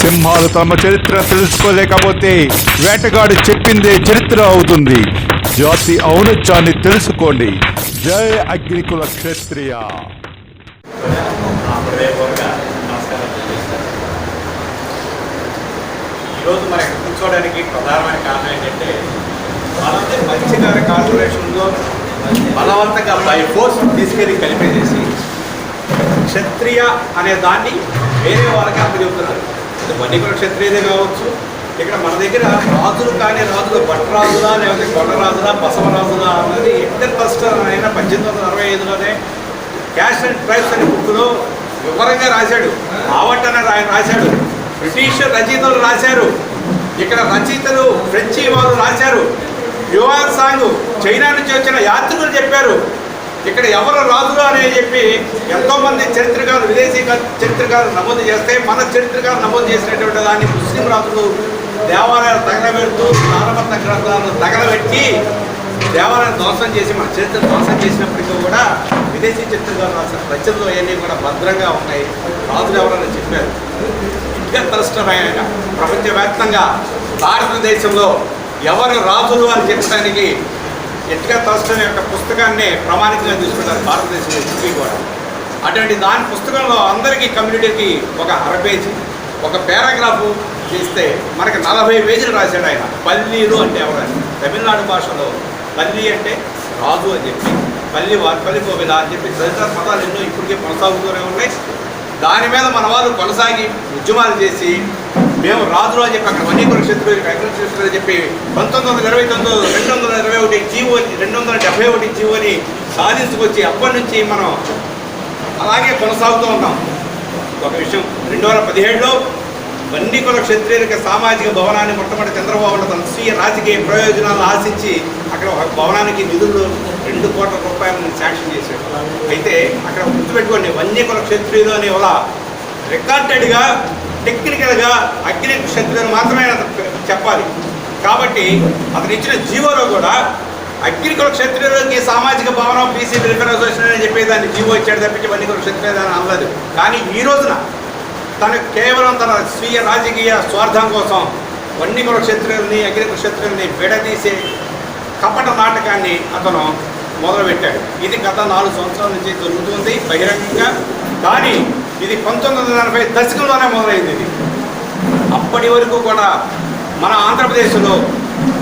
సింహాలు తమ చరిత్ర తెలుసుకోలేకపోతే వేటగాడు చెప్పిందే చరిత్ర అవుతుంది. జాతి ఔనత్యాన్ని తెలుసుకోండి. జయ అగ్నికుల క్షత్రియ. ఈరోజు మరి ఇక్కడ కూర్చోవడానికి ప్రధానమైన కారణం ఏంటంటే మనల్ని మత్స్యకార కార్పొరేషన్లో బలవంతంగా బై ఫోర్స్ తీసుకెళ్ళి కలిపేసేసి క్షత్రియ అనే దాన్ని వేరే వాళ్ళకి అప్పచెబుతున్నారు అది వన్యకుల క్షత్రియదే కావచ్చు. ఇక్కడ మన దగ్గర రాజులు కానీ రాజులు భట్రాజులా లేకపోతే కొండరాజులా బసవరాజులా అన్నది ఎంటర్ ఫస్ట్ ఆయన పద్దెనిమిది వందల అరవై ఐదులోనే క్యాష్ అండ్ ట్రైబ్స్ అనే బుక్లో వివరంగా రాశాడు. ఆవట్ ఆయన రాశాడు. బ్రిటిష్ రచయితలు రాశారు. ఇక్కడ రచయితలు ఫ్రెంచి వాళ్ళు రాశారు. యువర్ సాంగ్ చైనా నుంచి వచ్చిన యాత్రికులు చెప్పారు. ఇక్కడ ఎవరు రాజులు అని చెప్పి ఎంతోమంది చరిత్రకారులు విదేశీ చరిత్రకారులు నమోదు చేస్తే మన చరిత్రకారులు నమోదు చేసినటువంటి దాన్ని ముస్లిం రాజులు దేవాలయాలు తగలబెడుతూ ప్రారంభ గ్రంథాలను తగలబెట్టి దేవాలయాన్ని ధ్వంసం చేసి మన చరిత్ర ధ్వంసం చేసినప్పటికీ కూడా విదేశీ చరిత్రకారులు రాసిన రచనలు అవన్నీ కూడా భద్రంగా ఉన్నాయి. రాజులు ఎవరైనా చెప్పారు. ఇంకా తలష్టమైన ప్రపంచవ్యాప్తంగా భారతదేశంలో ఎవరు రాజులు అని చెప్పడానికి ఎట్గా తలస్టం యొక్క పుస్తకాన్ని ప్రామాణికంగా తీసుకుంటారు భారతదేశంలో ఇప్పటికీ కూడా. అటువంటి దాని పుస్తకంలో అందరికీ కమ్యూనిటీకి ఒక అర పేజీ ఒక పారాగ్రాఫ్ చేస్తే మనకి నలభై పేజీలు రాశాడు ఆయన. పల్లీలు అంటే ఎవరని తమిళనాడు భాషలో పల్లి అంటే రాజు అని చెప్పి పల్లి వారి పల్లి గోవిద అని చెప్పి తదితర పదాలు ఎన్నో ఇప్పటికే కొనసాగుతూనే ఉన్నాయి. దాని మీద మన వాళ్ళు కొనసాగి ఉద్యమాలు చేసి మేము రాజురాజు యొక్క చెప్పి అక్కడ వన్యకుల క్షత్రులు చెప్పి పంతొమ్మిది వందల ఇరవై తొమ్మిది రెండు వందల ఇరవై ఒకటి జీవో రెండు వందల డెబ్బై ఒకటి జీవోని సాధించుకొచ్చి అప్పటి నుంచి మనం అలాగే కొనసాగుతూ ఉన్నాం. ఒక విషయం రెండు వేల పదిహేడులో వన్నికుల క్షత్రియులకి సామాజిక భవనాన్ని మొట్టమొదటి చంద్రబాబు తన స్వీయ రాజకీయ ప్రయోజనాలను ఆశించి అక్కడ ఒక భవనానికి నిధులు రెండు కోట్ల రూపాయలను శాంక్షన్ చేశారు అయితే అక్కడ గుర్తుపెట్టుకోండి వన్యకుల క్షత్రియులు అనే వల్ల రికార్డెడ్గా టెక్నికల్గా అగ్ని క్షత్రియులు మాత్రమే అతను చెప్పాలి. కాబట్టి అతను ఇచ్చిన జీవోలో కూడా అగ్నికుల క్షత్రియులకి సామాజిక భవనం బీసీ వెల్ఫేర్ అసోసియేషన్ అని చెప్పేదాన్ని జీవో ఇచ్చాడు తప్పించి వన్యకుల క్షత్రియులు అని అనలేదు. కానీ ఈ రోజున తను కేవలం తన స్వీయ రాజకీయ స్వార్థం కోసం వన్యకుల క్షత్రియుల్ని అగ్నికుల క్షత్రియుల్ని విడదీసే కపట నాటకాన్ని అతను మొదలుపెట్టాడు. ఇది గత నాలుగు సంవత్సరాల నుంచి జరుగుతుంది బహిరంగంగా. కానీ ఇది పంతొమ్మిది వందల ఎనభై దశకంలోనే మొదలైంది ఇది. అప్పటి వరకు కూడా మన ఆంధ్రప్రదేశ్లో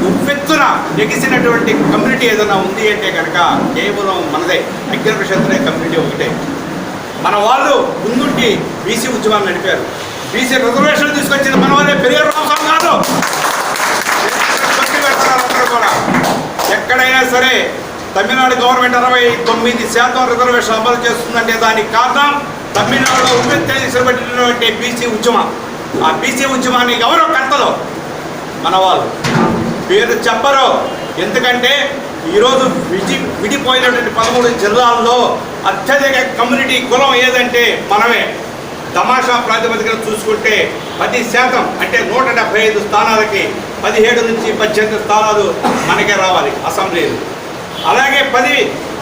ఉప్పెత్తున ఎగిసినటువంటి కమ్యూనిటీ ఏదైనా ఉంది అంటే కనుక కేవలం మనదే అగ్ర కమ్యూనిటీ ఒకటే. మన వాళ్ళు ముందుండి బీసీ ఉద్యమాలు నడిపారు. బీసీ రిజర్వేషన్ తీసుకొచ్చింది మన వాళ్ళే పెరిగారు కాదు. కూడా. ఎక్కడైనా సరే తమిళనాడు గవర్నమెంట్ అరవై తొమ్మిది శాతం రిజర్వేషన్ అమలు చేస్తుందంటే దానికి కారణం తమిళనాడులో ఉమ్మెత్తేసినటువంటి బీసీ ఉద్యమం ఆ బీసీ ఉద్యమాన్ని ఎవరో కర్తలు? మన వాళ్ళు పేరు చెప్పరు. ఎందుకంటే ఈరోజు విడి విడిపోయినటువంటి పదమూడు జిల్లాల్లో అత్యధిక కమ్యూనిటీ కులం ఏదంటే మనమే. తమాషా ప్రాతిపదికన చూసుకుంటే పది శాతం అంటే నూట డెబ్బై ఐదు స్థానాలకి పదిహేడు నుంచి పద్దెనిమిది స్థానాలు మనకే రావాలి అసెంబ్లీలు. అలాగే పది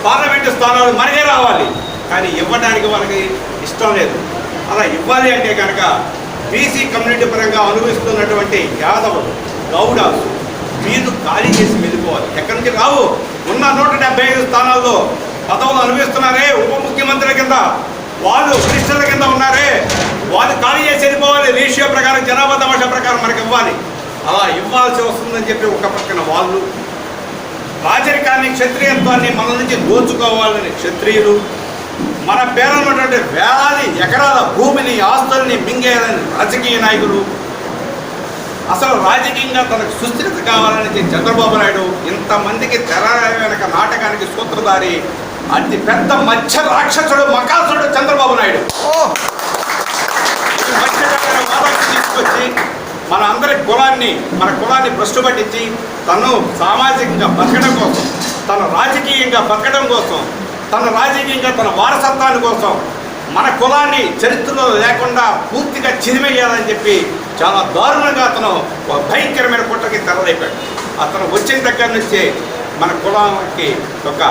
పార్లమెంటు స్థానాలు మనకే రావాలి. కానీ ఇవ్వడానికి వాళ్ళకి ఇష్టం లేదు. అలా ఇవ్వాలి అంటే కనుక బీసీ కమ్యూనిటీ పరంగా అనుభవిస్తున్నటువంటి యాదవులు గౌడాలు వీళ్ళు ఖాళీ చేసి వెళ్ళిపోవాలి. ఎక్కడి నుంచి రావు? ఉన్న నూట డెబ్బై ఐదు స్థానాల్లో పదవులు అనుభవిస్తున్నారే ఉప ముఖ్యమంత్రుల కింద. వాళ్ళు మినిస్టర్ల కింద ఉన్నారే. వాళ్ళు ఖాళీ చేసి వెళ్ళిపోవాలి. రేషియో ప్రకారం జనాభా తమాషా ప్రకారం మనకి ఇవ్వాలి. అలా ఇవ్వాల్సి వస్తుందని చెప్పి ఒక పక్కన వాళ్ళు. రాజరికాన్ని క్షత్రియత్వాన్ని మన నుంచి దోచుకోవాలని క్షత్రియులు మన పేరున్నటువంటి వేలాది ఎకరాల భూమిని ఆస్తుల్ని మింగేయాలని రాజకీయ నాయకులు. అసలు రాజకీయంగా తనకు సుస్థిరత కావాలని చంద్రబాబు నాయుడు ఇంతమందికి తెర వెనక నాటకానికి సూత్రధారి అతి పెద్ద మధ్య రాక్షసుడు మకాసుడు చంద్రబాబు నాయుడు. తీసుకొచ్చి మన అందరి కులాన్ని మన కులాన్ని భ్రష్టు పట్టించి తను సామాజికంగా బతకడం కోసం తను రాజకీయంగా బతకడం కోసం తన రాజకీయంగా తన వారసత్వాన్ని కోసం మన కులాన్ని చరిత్రలో లేకుండా పూర్తిగా చిరిమేయాలని చెప్పి చాలా దారుణంగా అతను భయంకరమైన కుట్రకి తెరలేపాడు. అతను వచ్చిన దగ్గర నుంచే మన కులానికి ఒక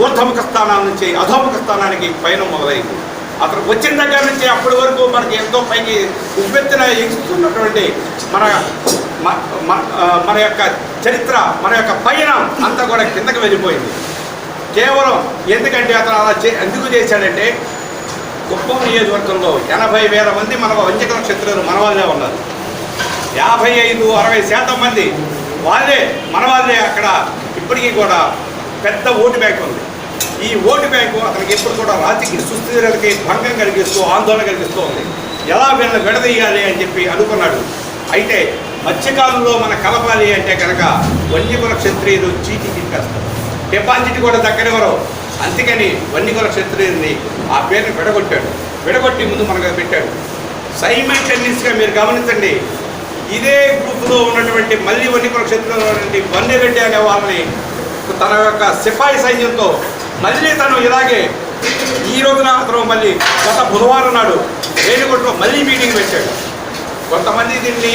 ఊర్ధముఖ స్థానాల నుంచి అధోముఖ స్థానానికి పైన మొదలైంది. అతను వచ్చిన దగ్గర నుంచి అప్పటి వరకు మనకి ఎంతో పైకి ఉబ్బెత్తిన ఎగుస్తున్నటువంటి మన మ- మ- మన యొక్క చరిత్ర మన యొక్క పయనం అంతా కూడా కిందకి వెళ్ళిపోయింది. కేవలం ఎందుకంటే అతను అలా చే ఎందుకు చేశాడంటే కుప్పం నియోజకవర్గంలో ఎనభై వేల మంది మన వంచక నక్షత్రులు మన వాళ్ళే ఉన్నారు. యాభై ఐదు అరవై శాతం మంది వాళ్ళే మన వాళ్ళే అక్కడ ఇప్పటికీ కూడా పెద్ద ఓటు బ్యాంక్ ఉంది. ఈ ఓటు బ్యాంకు అతనికి ఎప్పుడు కూడా రాజకీయ సుస్థిరతకి భంగం కలిగిస్తూ ఆందోళన కలిగిస్తూ ఉంది. ఎలా వీళ్ళని విడదీయాలి అని చెప్పి అనుకున్నాడు. అయితే మత్స్యకాలంలో మన కలపాలి అంటే కనుక వన్యకుల క్షత్రియులు చీటి తిప్పేస్తారు డిపాజిట్ కూడా దక్కనివ్వరు అందుకని వన్నికుల క్షత్రియుల్ని ఆ పేరుని విడగొట్టాడు. విడగొట్టి ముందు మనకు పెట్టాడు. సైమల్టేనియస్గా మీరు గమనించండి. ఇదే గ్రూపులో ఉన్నటువంటి మళ్ళీ వన్నికుల క్షేత్రంలో ఉన్నటువంటి అనే వాళ్ళని తన యొక్క సిపాయి సైన్యంతో మళ్ళీ తను ఇలాగే ఈ రోజున అతను మళ్ళీ గత బుధవారం నాడు రేణుగుంటలో మళ్ళీ మీటింగ్ పెట్టాడు. కొంతమంది దీన్ని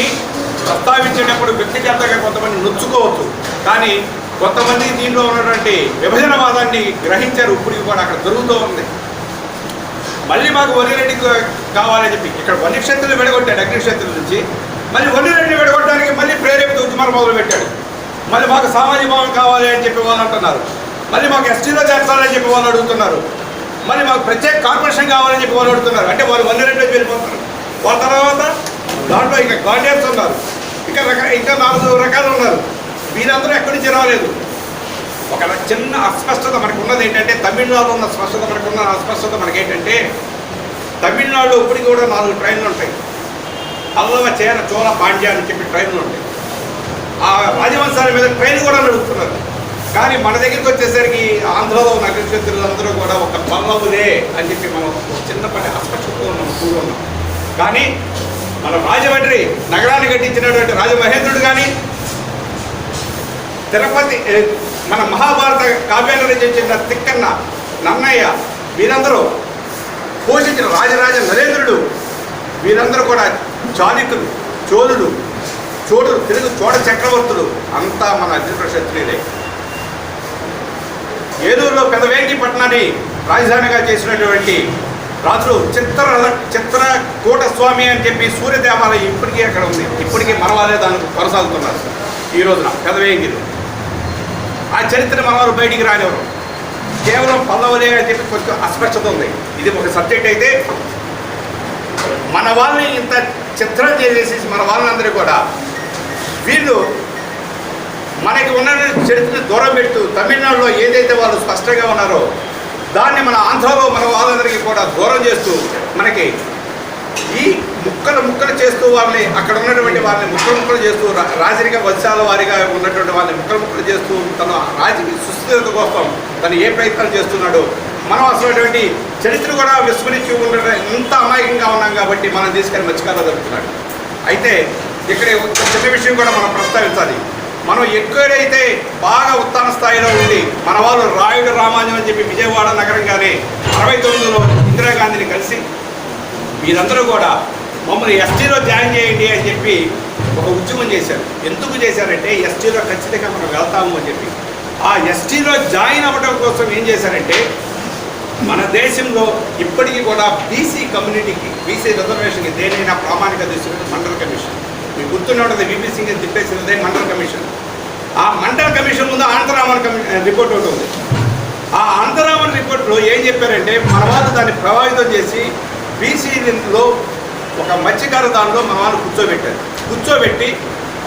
ప్రస్తావించేటప్పుడు వ్యక్తిగతంగా కొంతమంది నొచ్చుకోవచ్చు. కానీ కొంతమంది దీనిలో ఉన్నటువంటి విభజనవాదాన్ని గ్రహించారు. ఇప్పుడు కూడా అక్కడ జరుగుతూ ఉంది. మళ్ళీ మాకు వల్లిరెడ్డి కావాలని చెప్పి ఇక్కడ వన్యక్షేత్రులు విడగొట్టాడు అగ్నిక్షేత్రుల నుంచి. మళ్ళీ వల్లిరెడ్డి విడగొట్టడానికి మళ్ళీ ప్రేరేపిత ఉద్యమాలు మొదలు పెట్టాడు మళ్ళీ మాకు సామాజిక భావం కావాలి అని చెప్పి వాళ్ళు అంటున్నారు. మళ్ళీ మాకు ఎస్టీలో చేర్చాలని చెప్పి వాళ్ళు అడుగుతున్నారు. మళ్ళీ మాకు ప్రత్యేక కార్పొరేషన్ కావాలని చెప్పి వాళ్ళు అడుగుతున్నారు. అంటే వాళ్ళు వల్లిరెడ్డి వెళ్ళిపోతున్నారు వాళ్ళ తర్వాత దాంట్లో ఇంకా గార్డియన్స్ ఉన్నారు. ఇంకా రక ఇంకా నాలుగు రకాలు ఉన్నారు. వీరందరూ ఎక్కడి నుంచి రాలేదు? ఒక చిన్న అస్పష్టత మనకు ఉన్నది ఏంటంటే తమిళనాడులో ఉన్న స్పష్టత మనకు ఉన్న అస్పష్టత మనకేంటంటే తమిళనాడులో ఇప్పటికి కూడా నాలుగు ట్రైన్లు ఉంటాయి. అల్లవ చేర చోళ పాండ్య అని చెప్పి ట్రైన్లు ఉంటాయి. ఆ రాజవంశాల మీద ట్రైన్ కూడా నడుపుతున్నారు. కానీ మన దగ్గరికి వచ్చేసరికి ఆంధ్రలో ఉన్న అగ్రక్షేత్రులందరూ కూడా ఒక పల్లవులే అని చెప్పి మనం చిన్నప్పటి చిన్నపాటి అస్పష్టతతో మనం కూడి ఉన్నాం. కానీ మన రాజమండ్రి నగరాన్ని కట్టించినటువంటి రాజమహేంద్రుడు కానీ తిరుపతి మన మహాభారత కావ్యాన్ని రచించిన తిక్కన్న నన్నయ్య వీరందరూ పోషించిన రాజరాజ నరేంద్రుడు. వీరందరూ కూడా చాళుక్యులు చోళుడు చోడు తెలుగు చోడ చక్రవర్తులు. అంతా మన అగ్నిపుర క్షత్రియులే ఏలూరులో పెదవేంగి పట్టణాన్ని రాజధానిగా చేసినటువంటి రాజులు చిత్ర చిత్ర కూటస్వామి అని చెప్పి సూర్య దేవాలయం ఇప్పటికీ అక్కడ ఉంది. ఇప్పటికీ మరవాలే దానికి కొనసాగుతున్నారు. ఈ రోజున పెదవేంగిలు ఆ చరిత్ర మనవారు బయటికి రానివ్వరు. కేవలం పల్లవులే అని చెప్పి కొంచెం అస్పష్టత ఉంది. ఇది ఒక సబ్జెక్ట్ అయితే మన వాళ్ళని ఇంత చిత్రం చేసేసి మన వాళ్ళందరూ కూడా వీళ్ళు మనకి ఉన్న చరిత్రను దూరం పెడుతూ తమిళనాడులో ఏదైతే వాళ్ళు స్పష్టంగా ఉన్నారో దాన్ని మన ఆంధ్రలో మన వాళ్ళందరికీ కూడా దూరం చేస్తూ మనకి ఈ ముక్కలు ముక్కలు చేస్తూ వాళ్ళని అక్కడ ఉన్నటువంటి వాళ్ళని ముక్కలు ముక్కలు చేస్తూ రాజరిక వంశాల వారిగా ఉన్నటువంటి వాళ్ళని ముక్కలు ముక్కలు చేస్తూ తన రాజకీయ సుస్థిరత కోసం తను ఏ ప్రయత్నాలు చేస్తున్నాడో మనం అసలు చరిత్ర కూడా విస్మరించి ఉండడం ఇంత అమాయకంగా ఉన్నాం కాబట్టి మనం తీసుకెళ్ళి మత్స్యకారులు జరుగుతున్నాడు అయితే ఇక్కడ చిన్న విషయం కూడా మనం ప్రస్తావించాలి. మనం ఎక్కడైతే బాగా ఉత్తాన స్థాయిలో ఉండి మన వాళ్ళు రాయుడు రామాంజనం అని చెప్పి విజయవాడ నగరంగానే అరవై తొమ్మిదిలో ఇందిరాగాంధీని కలిసి వీరందరూ కూడా మమ్మల్ని ఎస్టీలో జాయిన్ చేయండి అని చెప్పి ఒక ఉద్యమం చేశారు. ఎందుకు చేశారంటే ఎస్టీలో ఖచ్చితంగా మనం వెళ్తాము అని చెప్పి. ఆ ఎస్టీలో జాయిన్ అవ్వడం కోసం ఏం చేశారంటే మన దేశంలో ఇప్పటికీ కూడా బీసీ కమ్యూనిటీకి బీసీ రిజర్వేషన్కి దేనైనా ప్రామాణిక తీసుకున్నది మండల కమిషన్. మీకు గుర్తుండే ఉంటుంది బీపీ సింగ్ తిప్పేసినదే మండల కమిషన్. ఆ మండల కమిషన్ ముందు ఆంధ్రామన్ కమి రిపోర్ట్ ఒకటి ఉంది. ఆ ఆంధ్రామన్ రిపోర్ట్లో ఏం చెప్పారంటే మన వాళ్ళు దాన్ని ప్రభావితం చేసి బీసీలో ఒక మత్స్యకారు దానిలో మన వాళ్ళు కూర్చోబెట్టారు. కూర్చోబెట్టి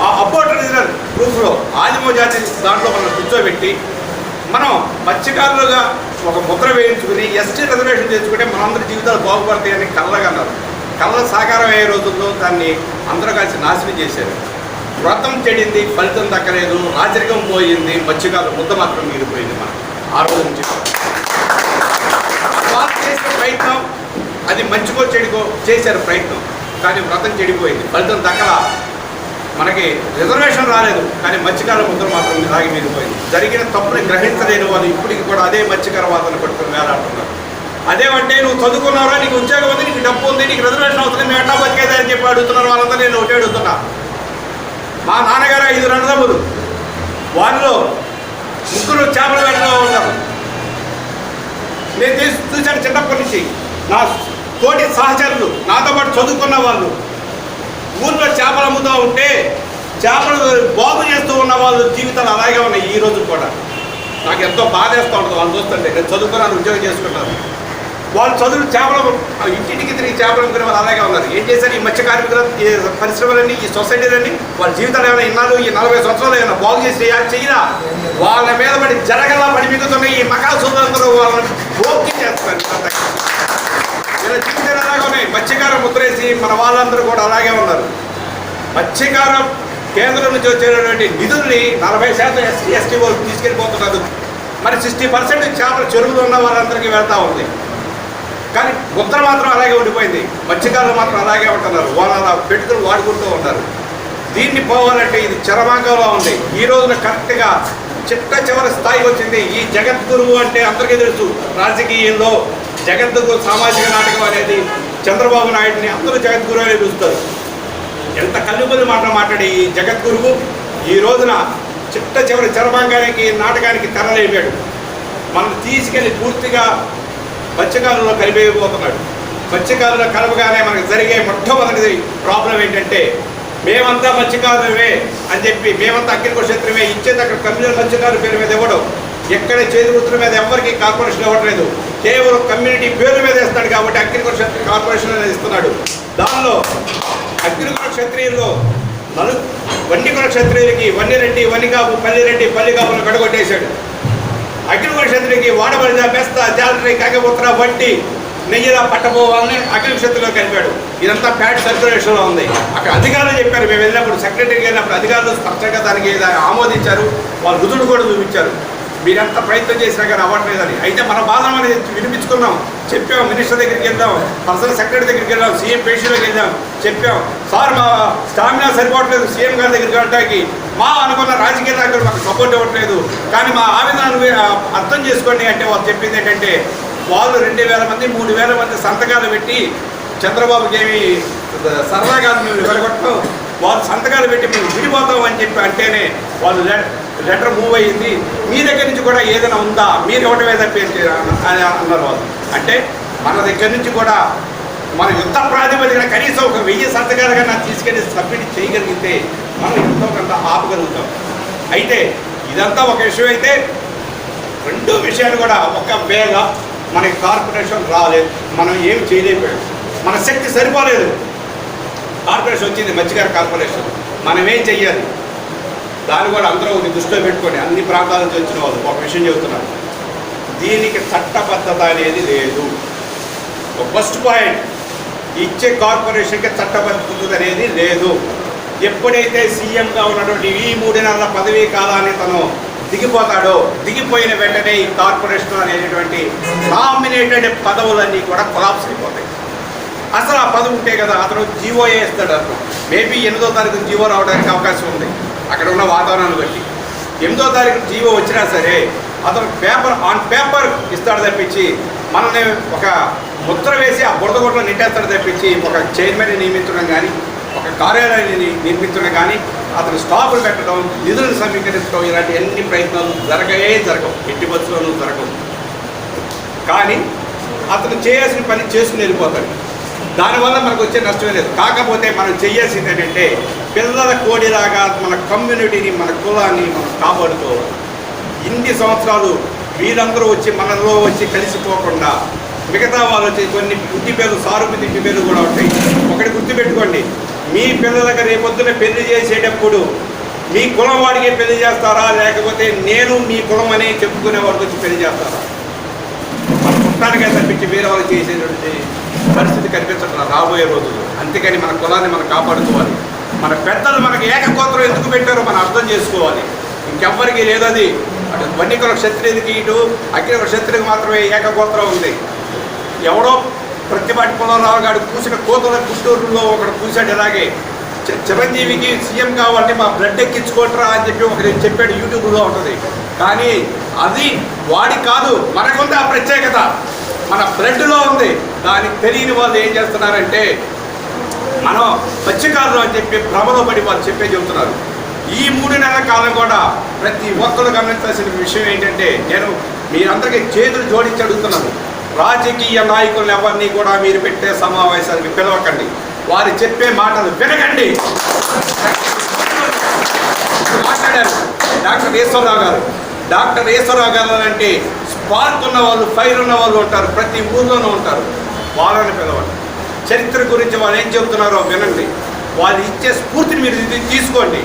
ఆ అపోర్ట్ రీజనల్ గ్రూప్లో ఆదిమో జాతి దాంట్లో మనం కూర్చోబెట్టి మనం మత్స్యకారులుగా ఒక ముద్ర వేయించుకుని ఎస్టీ రిజర్వేషన్ చేసుకుంటే మనందరి జీవితాలు బాగుపడతాయని కళ్ళగన్నారు. కళ్ళ సాకారం అయ్యే రోజుల్లో దాన్ని అందరూ కలిసి నాశనం చేశారు. వ్రతం చెడింది ఫలితం దక్కలేదు రాజరికం పోయింది మత్స్యకారులు ముద్ద మాత్రం మిగిలిపోయింది మనం ఆ రోజు నుంచి. వాళ్ళు చేసిన ప్రయత్నం అది మంచికో చెడుకో చేశారు ప్రయత్నం. కానీ వ్రతం చెడిపోయింది. ఫలితం దక్కల మనకి రిజర్వేషన్ రాలేదు. కానీ మత్స్యకార ముద్ర మాత్రం రాగి మిగిలిపోయింది జరిగిన తప్పుని గ్రహించలేని వాళ్ళు ఇప్పటికి కూడా అదే మత్స్యకార వాదన పట్టుకుని వేలాడుతున్నారు. అదేమంటే నువ్వు చదువుకున్నారా నీకు ఉద్యోగం ఉంది నీకు డబ్బు ఉంది నీకు రిజర్వేషన్ అవుతుంది మేము ఎట్లా బతికేదా అని చెప్పి అడుగుతున్నారు వాళ్ళందరూ. నేను ఒకటే అడుగుతున్నా. మా నాన్నగారు ఐదు రణదమ్ములు వారిలో ముగ్గురు చేపల వేటలో ఉంటారు నేను తీసి చూశాను చిన్నప్పటి నుంచి. నా తోటి సహచరులు నాతో పాటు చదువుకున్న వాళ్ళు. ఊర్లో చేపలు అమ్ముతూ ఉంటే చేపలు బాగు చేస్తూ ఉన్న వాళ్ళ జీవితాలు అలాగే ఉన్నాయి ఈ రోజు కూడా. నాకు ఎంతో బాధేస్తూ ఉంటుంది వాళ్ళు చూస్తుంటే. నేను చదువుకున్నాను ఉద్యోగం చేసుకుంటాను. వాళ్ళు చదువు చేపలు ఇంటింటికి తిరిగి చేపలు అమ్ముకునే వాళ్ళు అలాగే ఉన్నారు. ఏం చేశారు? ఈ మత్స్య కార్మికుల ఈ పరిశ్రమలన్నీ ఈ సొసైటీలన్నీ వాళ్ళ జీవితాలు ఏమైనా ఇన్నాళ్ళు ఈ నలభై సంవత్సరాలు ఏమైనా బాగు చేసి చేయాలి చెయ్యరా? వాళ్ళ మీద పడి జరగలా పడి మిగుతున్నాయి ఈ మకాల సోదరులందరూ వాళ్ళని ఓకే చేస్తారు ఇలా చిన్న అలాగే ఉన్నాయి. మత్స్యకార ముద్రేసి మన వాళ్ళందరూ కూడా అలాగే ఉన్నారు. మత్స్యకారం కేంద్రం నుంచి వచ్చేటటువంటి నిధుల్ని నలభై శాతం ఎస్టీ ఎస్టీ వాళ్ళు తీసుకెళ్ళిపోతున్నారు. మరి సిక్స్టీ పర్సెంట్ చేపల చెరువులు ఉన్న వాళ్ళందరికీ వెళ్తూ ఉంది. కానీ ఉత్తర మాత్రం అలాగే ఉండిపోయింది. మత్స్యకారులు మాత్రం అలాగే ఉంటున్నారు. వాళ్ళు అలా పెట్టుకుని వాడుకుంటూ ఉంటారు దీన్ని పోవాలంటే ఇది చరమాంగంలో ఉంది. ఈ రోజున కరెక్ట్గా చిట్ట చివరి స్థాయికి వచ్చింది. ఈ జగద్గురువు అంటే అందరికీ తెలుసు. రాజకీయంలో జగద్గురు సామాజిక నాటకం అనేది చంద్రబాబు నాయుడిని అందరూ జగద్గురు అనే పిలుస్తారు ఎంత కల్లుబల్లి మాట మాట్లాడి ఈ జగద్గురువు ఈ రోజున చిట్ట చివరి చర్మాంగానికి నాటకానికి తెరలేపాడు మనం తీసుకెళ్ళి పూర్తిగా మత్స్యకాలంలో కలిపేయబోతున్నాడు. మత్స్యకాలంలో కలపగానే మనకు జరిగే మొట్టమొదటి ప్రాబ్లం ఏంటంటే మేమంతా మత్స్యకారులమే అని చెప్పి మేమంతా అగ్నికొ క్షేత్రమే ఇచ్చేది అక్కడ కమ్యూనల్ మత్స్యకారుల పేరు మీద ఇవ్వడం. ఎక్కడ చేతి వృత్తుల మీద ఎవరికి కార్పొరేషన్ ఇవ్వట్లేదు. కేవలం కమ్యూనిటీ పేరు మీద ఇస్తాడు కాబట్టి అగ్నికొ కార్పొరేషన్ అనేది ఇస్తున్నాడు. దానిలో అగ్రికుల క్షత్రియుల్లో నలు వన్యకుల క్షత్రియులకి వన్యరెడ్డి వన్నికాపు పల్లిరెడ్డి పల్లికాపులను కడగొట్టేశాడు. అగ్నికొల క్షత్రికి వాడబడిన బెస్త జాలరీ కాకపోత్ర వంటి నెయ్యిలా పట్టబోవాలని అగ్ని క్షత్రిలో కలిపాడు. ఇదంతా ప్యాడ్ సర్క్యులేషన్లో ఉంది. అక్కడ అధికారులు చెప్పారు మేము వెళ్ళినప్పుడు సెక్రటరీకి వెళ్ళినప్పుడు అధికారులు స్పష్టంగా దానికి ఆమోదించారు. వాళ్ళు రుజువులు కూడా చూపించారు. మీరంతా ప్రయత్నం చేసినా కానీ అవ్వట్లేదని అయితే మన బాధ అనేది వినిపించుకున్నాం. చెప్పాం మినిస్టర్ దగ్గరికి వెళ్దాం పర్సనల్ సెక్రటరీ దగ్గరికి వెళ్దాం సీఎం పేషీలోకి వెళ్దాం చెప్పాం. సార్ మా స్టామినా సరిపోవట్లేదు సీఎం గారి దగ్గరికి వెళ్ళడానికి మా అనుకున్న రాజకీయ నాయకులు మాకు సపోర్ట్ ఇవ్వట్లేదు. కానీ మా ఆవేదనను అర్థం చేసుకోండి అంటే వాళ్ళు చెప్పింది ఏంటంటే వాళ్ళు రెండు వేల మంది మూడు వేల మంది సంతకాలు పెట్టి చంద్రబాబుకి ఏమి సరదాగా మేము వెళ్ళగొట్టం వాళ్ళు సంతకాలు పెట్టి మేము విడిపోతాం అని చెప్పి అంటేనే వాళ్ళు లెటర్ మూవ్ అయ్యింది. మీ దగ్గర నుంచి కూడా ఏదైనా ఉందా? మీరు ఇవ్వడం ఏదైనా పేరు అని అన్నారు అంటే మన దగ్గర నుంచి కూడా మన యుద్ధ ప్రాతిపదికన కనీసం ఒక వెయ్యి సంతకాలు కన్నా తీసుకెళ్ళి సబ్మిట్ చేయగలిగితే మనం ఎంతో కొంత ఆపగలుగుతాం. అయితే ఇదంతా ఒక విషయం అయితే రెండు విషయాలు కూడా ఒక వేళ మనకి కార్పొరేషన్ రాలేదు. మనం ఏం చేయలేకపోయాం. మన శక్తి సరిపోలేదు. కార్పొరేషన్ వచ్చింది మత్స్యకార కార్పొరేషన్. మనం ఏం చెయ్యాలి? దాన్ని కూడా అందరూ ఒకటి దృష్టిలో పెట్టుకొని అన్ని ప్రాంతాల నుంచి వచ్చిన వాళ్ళు ఒక విషయం చెబుతున్నారు దీనికి చట్టబద్ధత అనేది లేదు. ఫస్ట్ పాయింట్ ఇచ్చే కార్పొరేషన్కి చట్టబద్ధత అనేది లేదు. ఎప్పుడైతే సీఎంగా ఉన్నటువంటి ఈ మూడు నెలల పదవీ కాలాన్ని తను దిగిపోతాడో దిగిపోయిన వెంటనే ఈ కార్పొరేషన్ అనేటువంటి నామినేటెడ్ పదవులన్నీ కూడా కొలాప్స్ అయిపోతాయి. అసలు ఆ పదవి ఉంటే కదా అతను జీవో వేస్తాడు అతను మేబీ ఎనిమిదో తారీఖు జీవో రావడానికి అవకాశం ఉంది. అక్కడ ఉన్న వాతావరణాన్ని బట్టి. ఎనిమిదో తారీఖు జీవో వచ్చినా సరే అతను పేపర్ ఆన్ పేపర్ ఇస్తాడు తప్పించి మనల్ని ఒక ముద్ర వేసి ఆ బురద గుడ్లో నింటేస్తాడు తప్పించి ఒక చైర్మన్ని నియమించడం కానీ ఒక కార్యాలయాన్ని నిర్మించడం కానీ అతను స్టాపులు పెట్టడం నిధులను సమీకరించడం ఇలాంటి అన్ని ప్రయత్నాలు జరగవే జరగవు. ఎట్టి బస్సులోనూ జరగవు. కానీ అతను చేయాల్సిన పని చేసుకుని వెళ్ళిపోతాడు. దానివల్ల మనకు వచ్చే నష్టమే లేదు. కాకపోతే మనం చేయాల్సింది ఏంటంటే పిల్లల కోడిలాగా మన కమ్యూనిటీని మన కులాన్ని మనం కాపాడుకోవాలి. ఇన్ని సంవత్సరాలు వీరందరూ వచ్చి మనలో వచ్చి కలిసిపోకుండా మిగతా వాళ్ళు వచ్చి కొన్ని బుద్ధి పేర్లు సారూపు తిండి పేర్లు కూడా ఉంటాయి. ఒకటి గుర్తుపెట్టుకోండి మీ పిల్లలకి రేపొద్దున పెళ్ళి చేసేటప్పుడు మీ కులం వాడికి పెళ్ళి చేస్తారా? లేకపోతే నేను మీ కులం అనే చెప్పుకునే వాడికి వచ్చి పెళ్ళి చేస్తారా? మన పుట్టానికే తప్పించి వేరే వాళ్ళు చేసేటువంటి పరిస్థితి కనిపించట్లేదు రాబోయే రోజులు అంతేకాని మన కులాన్ని మనం కాపాడుకోవాలి. మన పెద్దలు మనకి ఏకగోత్రం ఎందుకు పెట్టారో మనం అర్థం చేసుకోవాలి. ఇంకెవ్వరికి లేదది అది. అటు వన్నికుల క్షత్రియుడికి ఇటు అఖిల క్షత్రియుడికి మాత్రమే ఏకగోత్రం ఉంది. ఎవడో ప్రతిపాటి పొలరావు గారు పూసిన కోతల గుంటూరులో ఒకడు పూసాడు ఇలాగే. చిరంజీవికి సీఎం కావాలంటే మా బ్లడ్ ఎక్కించుకోట్రా అని చెప్పి ఒకరు చెప్పాడు యూట్యూబ్లో ఉంటుంది. కానీ అది వాడి కాదు మనకుంది ఆ ప్రత్యేకత. మన బ్లడ్లో ఉంది. దానికి తెలియని వాళ్ళు ఏం చేస్తున్నారంటే మనం మత్స్యకారులు అని చెప్పి భ్రమలో పడి వాళ్ళు చెప్పే చెబుతున్నారు. ఈ మూడు నెలల కాలం కూడా ప్రతి ఒక్కరు గమనించాల్సిన విషయం ఏంటంటే నేను మీరందరికీ చేతులు జోడించి అడుగుతున్నాను. రాజకీయ నాయకులను ఎవరిని కూడా మీరు పెట్టే సమావేశానికి పిలవకండి. వారు చెప్పే మాటలు వినకండి. మాట్లాడారు డాక్టర్ ఈశ్వరరావు గారు. డాక్టర్ ఈశ్వరరావు గారు అంటే స్పార్క్ ఉన్న వాళ్ళు ఫైర్ ఉన్న వాళ్ళు ఉంటారు. ప్రతి ఊర్లోనూ ఉంటారు. వాళ్ళని పిలవండి. చరిత్ర గురించి వాళ్ళు ఏం చెబుతున్నారో వినండి. వాళ్ళు ఇచ్చే స్ఫూర్తిని మీరు తీసుకోండి.